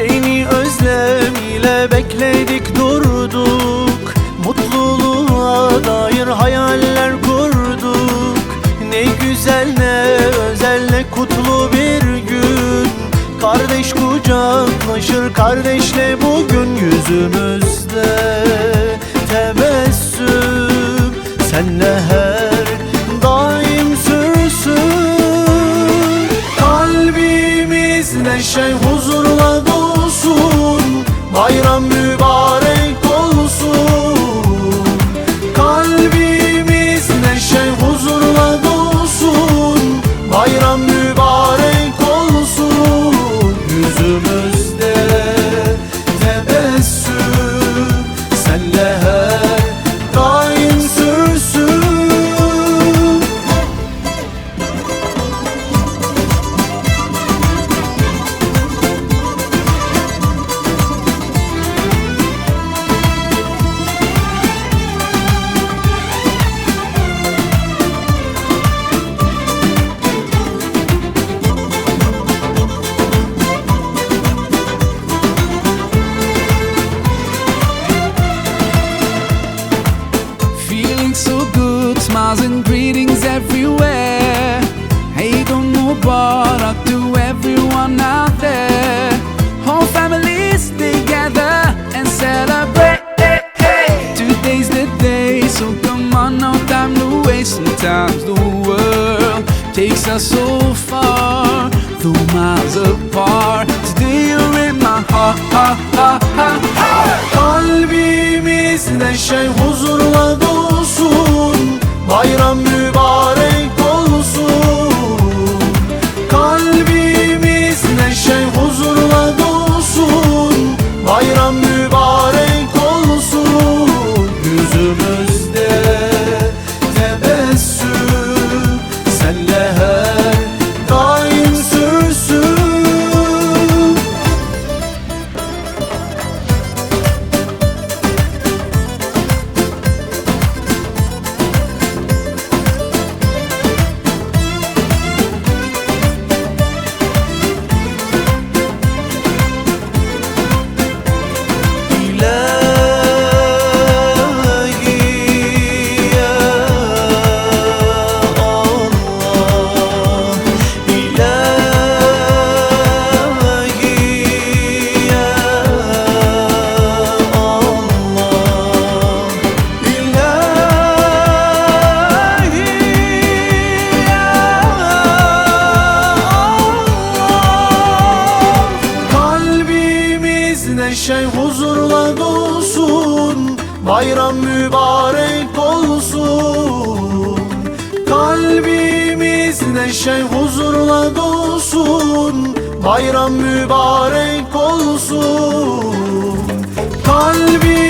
özlem ile bekledik durduk. Mutluluğa dair hayaller kurduk. Ne güzel ne özel ne kutlu bir gün. Kardeş kucaklaşır kardeşle bugün yüzümüzde. Tebessüm senle her daim sürsün. Kalbimiz neşe huzurla Bayram mübarek smiles and greetings everywhere. Hey, don't Mubarak to everyone out there. Whole families together and celebrate. Today's the day, so come on, no time to waste. Sometimes the world takes us so far, though miles apart. Today you're in my heart, heart, heart, heart, heart. Kalbimiz neşe huzurla dolsun Bayram mübarek olsun. Kalbimiz neşe huzurla dolsun. Bayram mübarek olsun. Kalbimiz